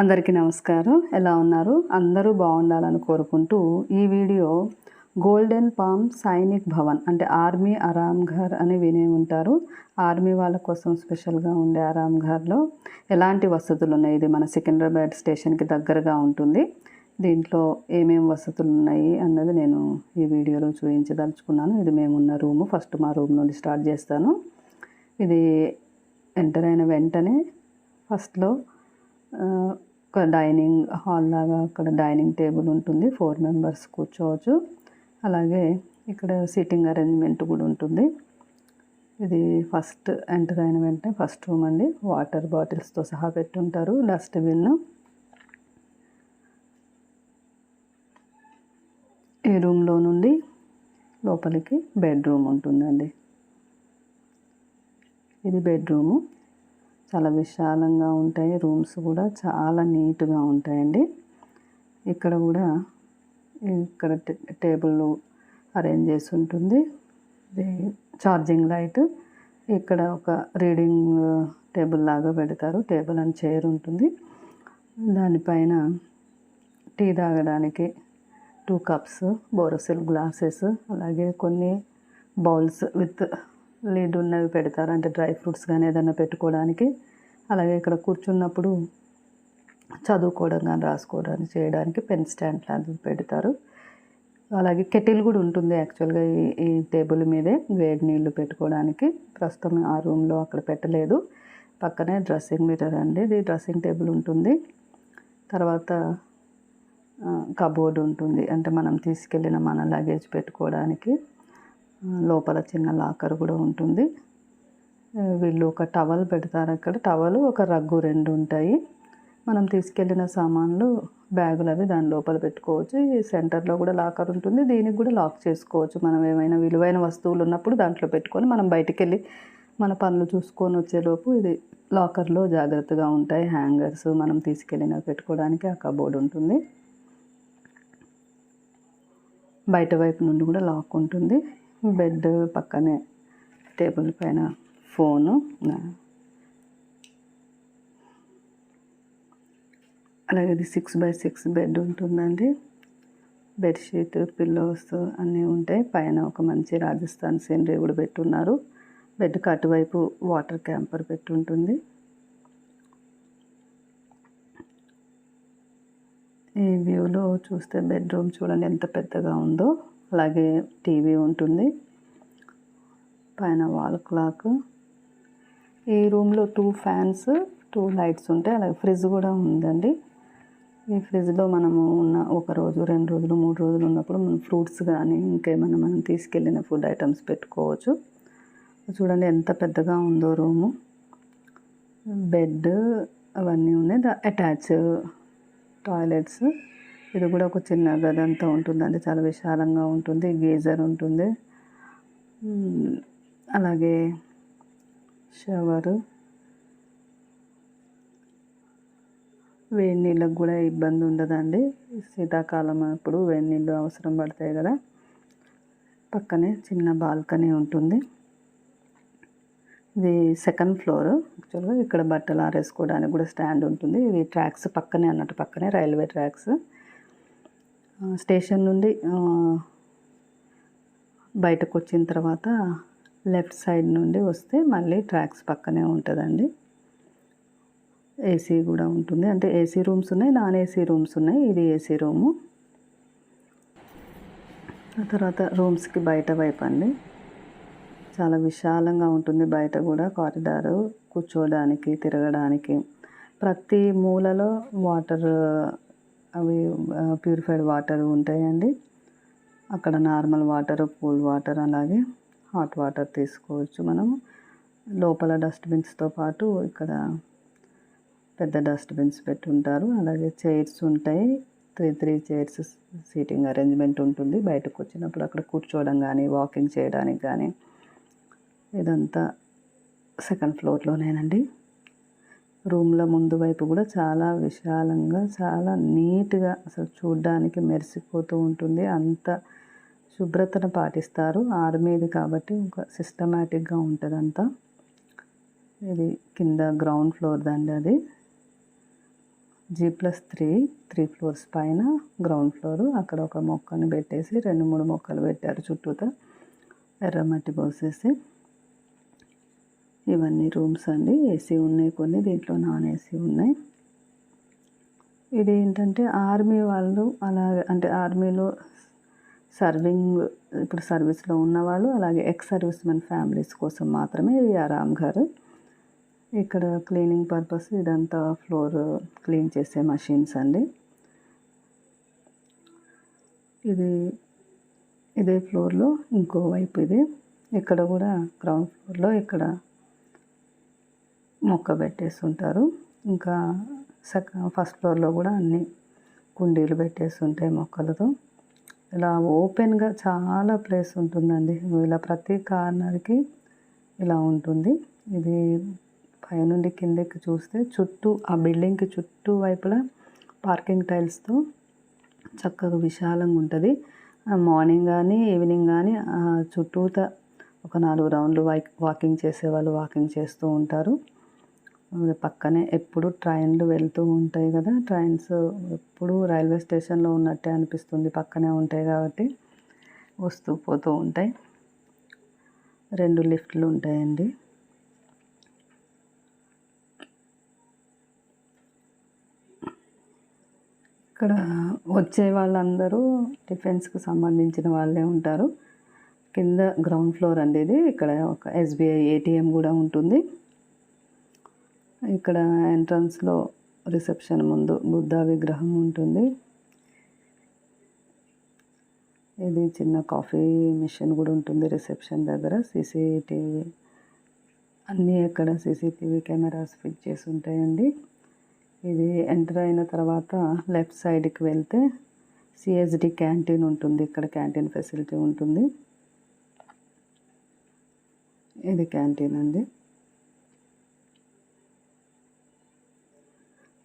అందరికీ నమస్కారం. ఎలా ఉన్నారు? అందరూ బాగుండాలని కోరుకుంటూ ఈ video Golden Palm Sainik Bhavan అంటే ఆర్మీ ఆరామ్ ఘర్ అని వినే ఉంటారు. ఆర్మీ వాళ్ళ కోసం స్పెషల్గా ఉండే ఆరామ్ ఘర్లో ఎలాంటి వసతులు ఉన్నాయి? ఇది మన సికింద్రాబాద్ స్టేషన్కి దగ్గరగా ఉంటుంది. దీంట్లో ఏమేమి వసతులు ఉన్నాయి అన్నది నేను ఈ వీడియోలో చూపించదలుచుకున్నాను. ఇది మేమున్న రూము. ఫస్ట్ మా రూమ్ నుండి స్టార్ట్ చేస్తాను. ఇది ఎంటర్ అయిన వెంటనే ఫస్ట్లో ఒక డైనింగ్ హాల్ లాగా అక్కడ డైనింగ్ టేబుల్ ఉంటుంది. ఫోర్ మెంబర్స్ కూర్చోవచ్చు. అలాగే ఇక్కడ సిట్టింగ్ అరేంజ్మెంట్ కూడా ఉంటుంది. ఇది ఫస్ట్ ఎంటర్ అయిన వెంటనే ఫస్ట్ రూమ్ అండి. వాటర్ బాటిల్స్తో సహా పెట్టుంటారు. డస్ట్బిన్. ఈ రూమ్లో నుండి లోపలికి బెడ్రూమ్ ఉంటుందండి. ఇది బెడ్రూము. చాలా విశాలంగా ఉంటాయి. రూమ్స్ కూడా చాలా నీట్గా ఉంటాయండి. ఇక్కడ కూడా ఇక్కడ టేబుల్ అరేంజ్ చేసి ఉంటుంది. Charging light. ఇక్కడ ఒక రీడింగ్ టేబుల్ లాగా పెడతారు. టేబుల్ అండ్ చైర్ ఉంటుంది. దానిపైన టీ తాగడానికి టూ కప్స్ బోరోసిల్ గ్లాసెస్ అలాగే కొన్ని బౌల్స్ విత్ లీడ్ ఉన్నవి పెడతారు? అంటే డ్రై ఫ్రూట్స్ కానీ ఏదైనా పెట్టుకోవడానికి. అలాగే ఇక్కడ కూర్చున్నప్పుడు చదువుకోవడం కానీ రాసుకోవడానికి చేయడానికి పెన్ స్టాండ్ లాంటివి పెడతారు. అలాగే కెటిల్ కూడా ఉంటుంది యాక్చువల్గా ఈ ఈ టేబుల్ మీదే వేడి నీళ్ళు పెట్టుకోవడానికి. ప్రస్తుతం ఆ రూమ్లో అక్కడ పెట్టలేదు. పక్కనే డ్రెస్సింగ్ మిర్రర్ అండి. ఇది డ్రెస్సింగ్ టేబుల్ ఉంటుంది. తర్వాత కబోర్డ్ ఉంటుంది. అంటే మనం తీసుకెళ్ళిన మన లగేజ్ పెట్టుకోవడానికి. లోపల చిన్న లాకర్ కూడా ఉంటుంది. వీళ్ళు ఒక టవల్ పెడతారు అక్కడ. టవల్ ఒక రగ్గు రెండు ఉంటాయి. మనం తీసుకెళ్ళిన సామాన్లు బ్యాగులు అవి దాని లోపల పెట్టుకోవచ్చు. ఈ సెంటర్లో కూడా లాకర్ ఉంటుంది. దీనికి కూడా లాక్ చేసుకోవచ్చు. మనం ఏమైనా విలువైన వస్తువులు ఉన్నప్పుడు దాంట్లో పెట్టుకొని మనం బయటికి వెళ్ళి మన పనులు చూసుకొని వచ్చేలోపు ఇది లాకర్లో జాగ్రత్తగా ఉంటాయి. హ్యాంగర్స్ మనం తీసుకెళ్ళినవి పెట్టుకోవడానికి ఆ కబోర్డ్ ఉంటుంది. బయట వైపు నుండి కూడా లాక్ ఉంటుంది. బెడ్ పక్కనే టేబుల్ పైన ఫోను అలాగే ఇది సిక్స్ బై సిక్స్ బెడ్ ఉంటుందండి. బెడ్షీట్ పిల్లోస్ అన్నీ ఉంటాయి. పైన ఒక మంచి రాజస్థాన్ సీనరీ కూడా పెట్టున్నారు. బెడ్కి అటువైపు వాటర్ క్యాంపర్ పెట్టి ఉంటుంది ఈ వ్యూలో చూస్తే బెడ్రూమ్ చూడండి ఎంత పెద్దగా ఉందో. అలాగే టీవీ ఉంటుంది. పైన వాల్ క్లాక్. ఈ రూమ్లో టూ ఫ్యాన్స్ టూ లైట్స్ ఉంటాయి. అలాగే ఫ్రిడ్జ్ కూడా ఉందండి. ఈ ఫ్రిడ్జ్లో మనము ఉన్న ఒక రోజు రెండు రోజులు మూడు రోజులు ఉన్నప్పుడు మనం ఫ్రూట్స్ కానీ ఇంకేమైనా మనం తీసుకెళ్ళిన ఫుడ్ ఐటమ్స్ పెట్టుకోవచ్చు. చూడండి ఎంత పెద్దగా ఉందో రూము. బెడ్ అవన్నీ ఉన్నాయి. Attach toilets. ఇది కూడా ఒక చిన్న గది అంతా ఉంటుందండి. చాలా విశాలంగా ఉంటుంది. గీజర్ ఉంటుంది. అలాగే షవరు. వేడి నీళ్ళకు కూడా ఇబ్బంది ఉండదండి. శీతాకాలం అప్పుడు వేడి నీళ్ళు అవసరం పడతాయి కదా. పక్కనే చిన్న బాల్కనీ ఉంటుంది. ఇది సెకండ్ ఫ్లోర్. యాక్చువల్గా ఇక్కడ బట్టలు ఆరేసుకోవడానికి కూడా స్టాండ్ ఉంటుంది. ఇది ట్రాక్స్ పక్కనే అన్నట్టు పక్కనే రైల్వే ట్రాక్స్. స్టేషన్ నుండి బయటకు వచ్చిన తర్వాత లెఫ్ట్ సైడ్ నుండి వస్తే మళ్ళీ ట్రాక్స్ పక్కనే ఉంటుందండి. ఏసీ కూడా ఉంటుంది. అంటే ఏసీ రూమ్స్ ఉన్నాయి నాన్ ఏసీ రూమ్స్ ఉన్నాయి. ఇది ఏసీ రూము. ఆ తర్వాత రూమ్స్కి బయట వైపు అండి. చాలా విశాలంగా ఉంటుంది బయట కూడా కారిడారు. కూర్చోడానికి తిరగడానికి. ప్రతి మూలలో వాటర్ అవి ప్యూరిఫైడ్ వాటర్ ఉంటాయండి. అక్కడ నార్మల్ వాటర్ కూల్ వాటర్ అలాగే హాట్ వాటర్ తీసుకోవచ్చు మనం లోపల డస్ట్బిన్స్తో పాటు ఇక్కడ పెద్ద డస్ట్బిన్స్ పెట్టుంటారు. అలాగే చైర్స్ ఉంటాయి. Three three chairs seating arrangement ఉంటుంది బయటకు వచ్చినప్పుడు అక్కడ కూర్చోవడం కానీ వాకింగ్ చేయడానికి కానీ ఇదంతా సెకండ్ ఫ్లోర్లోనేనండి. రూమ్ల ముందు వైపు కూడా చాలా విశాలంగా చాలా నీట్గా అసలు చూడ్డానికి మెరిసిపోతూ ఉంటుంది. అంత శుభ్రతను పాటిస్తారు. ఆర్మీది కాబట్టి ఒక సిస్టమేటిక్గా ఉంటుంది అంతా ఇది కింద గ్రౌండ్ ఫ్లోర్ దండి అది. G plus three three floors పైన గ్రౌండ్ ఫ్లోర్. అక్కడ ఒక మొక్కని పెట్టేసి రెండు మూడు మొక్కలు పెట్టారు చుట్టూతా. ఎర్రమట్టి పోసేసి. ఇవన్నీ రూమ్స్ అండి ఏసీ ఉన్నాయి కొన్ని దీంట్లో నాన్ ఏసీ ఉన్నాయి. ఇది ఏంటంటే ఆర్మీ వాళ్ళు అలాగే అంటే ఆర్మీలో సర్వింగ్ ఇప్పుడు సర్వీస్లో ఉన్నవాళ్ళు అలాగే ఎక్స్ సర్వీస్ మెన్ ఫ్యామిలీస్ కోసం మాత్రమే ఇది ఆరామ్ గారు. ఇక్కడ క్లీనింగ్ పర్పస్ ఇదంతా ఫ్లోర్ క్లీన్ చేసే మషిన్స్ అండి. ఇది ఇదే ఫ్లోర్లో ఇంకో వైపు ఇది. ఇక్కడ కూడా గ్రౌండ్ ఫ్లోర్లో ఇక్కడ మొక్క పెట్టేస్తుంటారు. ఇంకా సెకండ్ ఫస్ట్ ఫ్లోర్లో కూడా అన్ని కుండీలు పెట్టేస్తుంటాయి మొక్కలతో. ఇలా ఓపెన్గా చాలా ప్లేస్ ఉంటుందండి. ఇలా ప్రతి కార్నర్కి ఇలా ఉంటుంది. ఇది పైనుండి కిందకి చూస్తే చుట్టూ ఆ బిల్డింగ్కి చుట్టూ వైపులా పార్కింగ్ టైల్స్తో చక్కగా విశాలంగా ఉంటుంది. మార్నింగ్ కానీ ఈవినింగ్ కానీ చుట్టూత ఒక నాలుగు రౌండ్లు వాకింగ్ చేసేవాళ్ళు వాకింగ్ చేస్తూ ఉంటారు. పక్కనే ఎప్పుడు ట్రైన్లు వెళ్తూ ఉంటాయి కదా ట్రైన్స్ ఎప్పుడు రైల్వే స్టేషన్లో ఉన్నట్టే అనిపిస్తుంది. పక్కనే ఉంటాయి కాబట్టి వస్తూ పోతూ ఉంటాయి. రెండు లిఫ్ట్లు ఉంటాయండి. ఇక్కడ వచ్చే వాళ్ళందరూ డిఫెన్స్కి సంబంధించిన వాళ్ళే ఉంటారు. కింద గ్రౌండ్ ఫ్లోర్ అండి ఇది. ఇక్కడ ఒక ఎస్బీఐ ఏటీఎం కూడా ఉంటుంది. ఇక్కడ ఎంట్రన్స్లో రిసెప్షన్ ముందు బుద్ధ విగ్రహం ఉంటుంది. ఇది చిన్న కాఫీ మిషన్ కూడా ఉంటుంది రిసెప్షన్ దగ్గర. సీసీటీవీ అన్నీ ఎక్కడ సీసీటీవీ కెమెరాస్ ఫిట్ చేసి ఉంటాయండి. ఇది ఎంటర్ అయిన తర్వాత లెఫ్ట్ సైడ్కి వెళ్తే సిఎస్డి క్యాంటీన్ ఉంటుంది. ఇక్కడ క్యాంటీన్ ఫెసిలిటీ ఉంటుంది. ఇది క్యాంటీన్ అండి.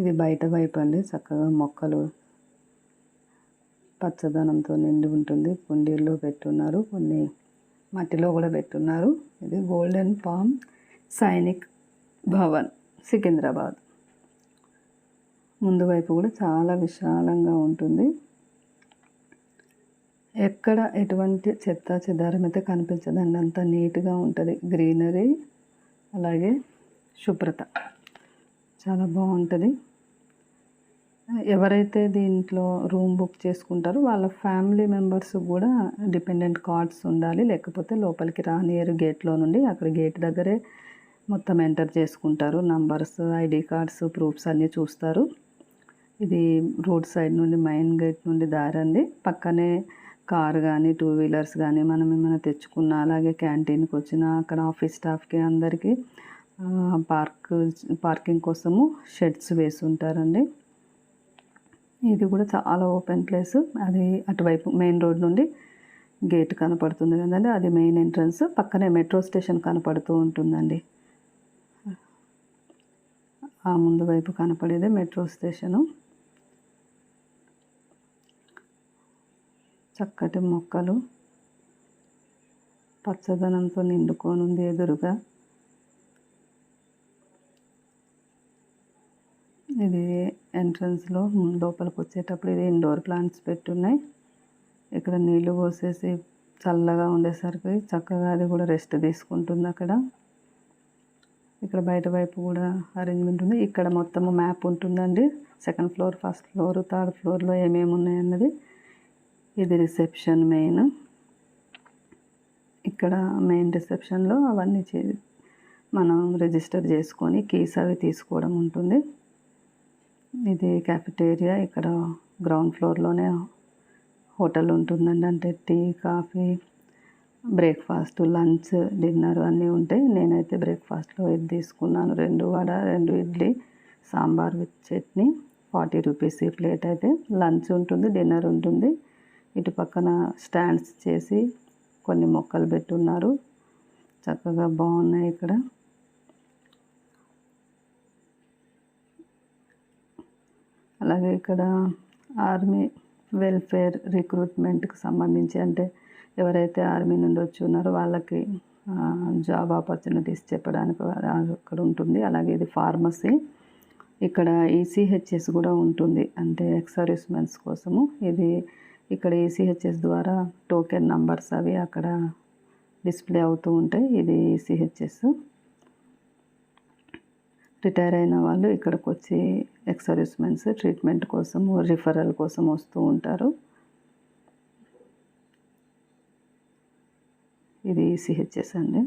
ఇది బయట వైపు అండి. చక్కగా మొక్కలు పచ్చదనంతో నిండి ఉంటుంది. కుండీల్లో పెట్టున్నారు. కొన్ని మట్టిలో కూడా పెట్టున్నారు. ఇది గోల్డెన్ పామ్ సైనిక్ భవన్ సికింద్రాబాద్. ముందు వైపు కూడా చాలా విశాలంగా ఉంటుంది. ఎక్కడ ఎటువంటి చెత్త చెదారం అయితే కనిపించదండి. అంత నీట్గా ఉంటుంది. గ్రీనరీ అలాగే శుభ్రత. చాలా బాగుంటుంది. ఎవరైతే దీంట్లో రూమ్ బుక్ చేసుకుంటారో వాళ్ళ ఫ్యామిలీ మెంబర్స్ కూడా డిపెండెంట్ కార్డ్స్ ఉండాలి లేకపోతే లోపలికి రానియరు గేట్లో నుండి. అక్కడ గేట్ దగ్గరే మొత్తం ఎంటర్ చేసుకుంటారు. నంబర్స్ ఐడి కార్డ్స్ ప్రూఫ్స్ అన్నీ చూస్తారు. ఇది రోడ్ సైడ్ నుండి మెయిన్ గేట్ నుండి దారండి పక్కనే కార్ కానీ టూ వీలర్స్ కానీ మనం ఏమైనా తెచ్చుకున్నా అలాగే క్యాంటీన్కి వచ్చిన అక్కడ ఆఫీస్ స్టాఫ్కి అందరికీ పార్క్ పార్కింగ్ కోసము షెడ్స్ వేసి ఉంటారండి ఇది కూడా చాలా ఓపెన్ ప్లేస్. అది అటువైపు మెయిన్ రోడ్ నుండి గేట్ కనపడుతుంది కదండి. అది మెయిన్ ఎంట్రన్స్. పక్కనే మెట్రో స్టేషన్ కనపడుతూ ఉంటుందండి. ఆ ముందు వైపు కనపడేదే మెట్రో స్టేషను. చక్కటి మొక్కలు. పచ్చదనంతో నిండుకోనుంది ఎదురుగా. ఇది ఎంట్రన్స్లో లోపలికి వచ్చేటప్పుడు ఇది ఇండోర్ ప్లాంట్స్ పెట్టున్నాయి. ఇక్కడ నీళ్ళు పోసేసి చల్లగా ఉండేసరికి చక్కగా అది కూడా రెస్ట్ తీసుకుంటుంది అక్కడ. ఇక్కడ బయట వైపు కూడా అరేంజ్మెంట్ ఉంది. ఇక్కడ మొత్తం మ్యాప్ ఉంటుందండి. Second floor first floor third ఫ్లోర్లో ఏమేమి ఉన్నాయన్నది. ఇది రిసెప్షన్ మెయిన్ ఇక్కడ మెయిన్ రిసెప్షన్లో అవన్నీ చే మనం రిజిస్టర్ చేసుకొని కీస్ అవి తీసుకోవడం ఉంటుంది. ఇది క్యాఫిటేరియా ఇక్కడ గ్రౌండ్ ఫ్లోర్లోనే హోటల్ ఉంటుందండి. అంటే tea coffee breakfast lunch dinner అన్నీ ఉంటాయి. నేనైతే బ్రేక్ఫాస్ట్లో ఇది తీసుకున్నాను. రెండు వడ రెండు idli sambar with chutney forty rupees ఈ ప్లేట్ అయితే. లంచ్ ఉంటుంది డిన్నర్ ఉంటుంది. ఇటు పక్కన స్టాండ్స్ చేసి కొన్ని మొక్కలు పెట్టున్నారు. చక్కగా బాగున్నాయి ఇక్కడ. అలాగే ఇక్కడ ఆర్మీ వెల్ఫేర్ రిక్రూట్మెంట్కి సంబంధించి అంటే ఎవరైతే ఆర్మీ నుండి వచ్చి ఉన్నారో వాళ్ళకి జాబ్ ఆపర్చునిటీస్ చెప్పడానికి అక్కడ ఉంటుంది. అలాగే ఇది ఫార్మసీ. ఇక్కడ ఈసీహెచ్ఎస్ కూడా ఉంటుంది. అంటే ఎక్సర్విస్మెన్స్ కోసము. ఇది ఇక్కడ ఈసీహెచ్ఎస్ ద్వారా టోకెన్ నంబర్స్ అవి అక్కడ డిస్ప్లే అవుతూ ఉంటాయి. ఇది ఈసీహెచ్ఎస్. రిటైర్ అయిన వాళ్ళు ఇక్కడికి వచ్చి ఎక్సర్విస్మెంట్స్ ట్రీట్మెంట్ కోసం రిఫరల్ కోసం వస్తూ ఉంటారు. ఇది సిహెచ్ఎస్ అండి.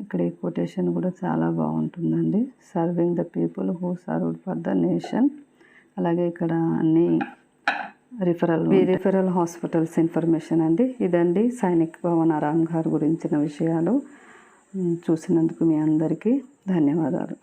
ఇక్కడ ఈ కొటేషన్ కూడా చాలా బాగుంటుందండి. Serving the people who served for the nation అలాగే ఇక్కడ అన్ని రిఫరల్ రిఫరల్ హాస్పిటల్స్ ఇన్ఫర్మేషన్ అండి. ఇదండి సైనిక్ భవన్ ఆరామ్ గారు గురించిన విషయాలు. చూసినందుకు మీ అందరికీ ధన్యవాదాలు.